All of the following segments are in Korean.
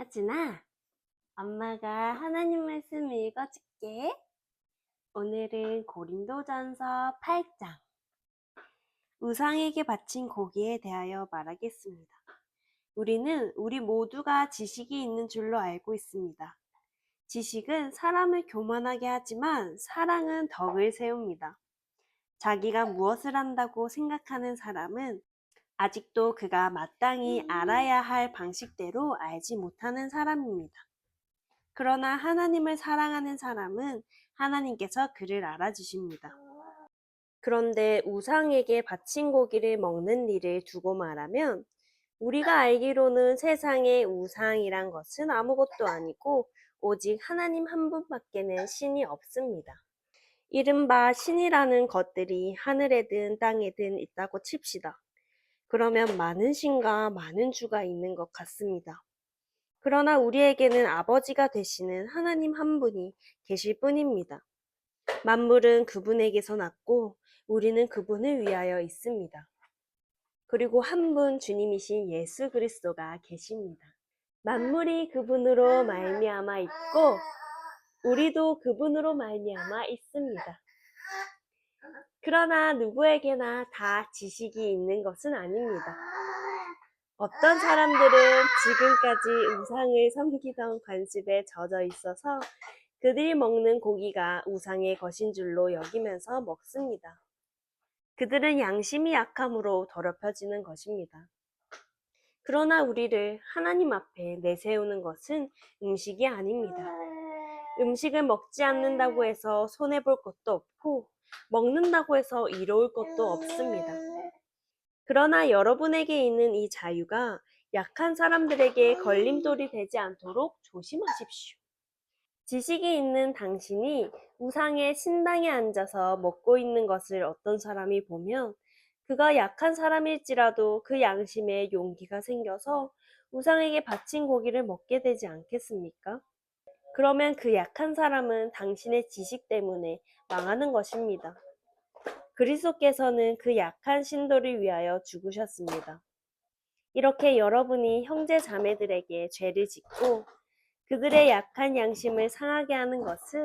하진아, 엄마가 하나님 말씀 읽어줄게. 오늘은 고린도전서 8장. 우상에게 바친 고기에 대하여 말하겠습니다. 우리는 우리 모두가 지식이 있는 줄로 알고 있습니다. 지식은 사람을 교만하게 하지만 사랑은 덕을 세웁니다. 자기가 무엇을 한다고 생각하는 사람은 아직도 그가 마땅히 알아야 할 방식대로 알지 못하는 사람입니다. 그러나 하나님을 사랑하는 사람은 하나님께서 그를 알아주십니다. 그런데 우상에게 바친 고기를 먹는 일을 두고 말하면 우리가 알기로는 세상에 우상이란 것은 아무것도 아니고 오직 하나님 한 분밖에는 신이 없습니다. 이른바 신이라는 것들이 하늘에든 땅에든 있다고 칩시다. 그러면 많은 신과 많은 주가 있는 것 같습니다. 그러나 우리에게는 아버지가 되시는 하나님 한 분이 계실 뿐입니다. 만물은 그분에게서 났고 우리는 그분을 위하여 있습니다. 그리고 한 분 주님이신 예수 그리스도가 계십니다. 만물이 그분으로 말미암아 있고 우리도 그분으로 말미암아 있습니다. 그러나 누구에게나 다 지식이 있는 것은 아닙니다. 어떤 사람들은 지금까지 우상을 섬기던 관습에 젖어 있어서 그들이 먹는 고기가 우상의 것인 줄로 여기면서 먹습니다. 그들은 양심이 약함으로 더럽혀지는 것입니다. 그러나 우리를 하나님 앞에 내세우는 것은 음식이 아닙니다. 음식을 먹지 않는다고 해서 손해볼 것도 없고, 먹는다고 해서 이로울 것도 없습니다. 그러나 여러분에게 있는 이 자유가 약한 사람들에게 걸림돌이 되지 않도록 조심하십시오. 지식이 있는 당신이 우상의 신당에 앉아서 먹고 있는 것을 어떤 사람이 보면 그가 약한 사람일지라도 그 양심에 용기가 생겨서 우상에게 바친 고기를 먹게 되지 않겠습니까? 그러면 그 약한 사람은 당신의 지식 때문에 망하는 것입니다. 그리스도께서는 그 약한 신도를 위하여 죽으셨습니다. 이렇게 여러분이 형제 자매들에게 죄를 짓고 그들의 약한 양심을 상하게 하는 것은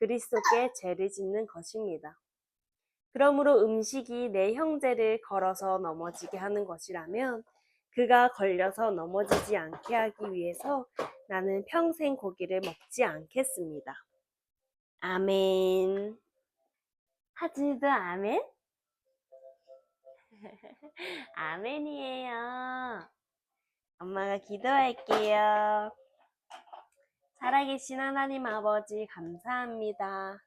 그리스도께 죄를 짓는 것입니다. 그러므로 음식이 내 형제를 걸어서 넘어지게 하는 것이라면 그가 걸려서 넘어지지 않게 하기 위해서 나는 평생 고기를 먹지 않겠습니다. 아멘. 하진이도 아멘? 아멘이에요. 엄마가 기도할게요. 살아계신 하나님 아버지 감사합니다.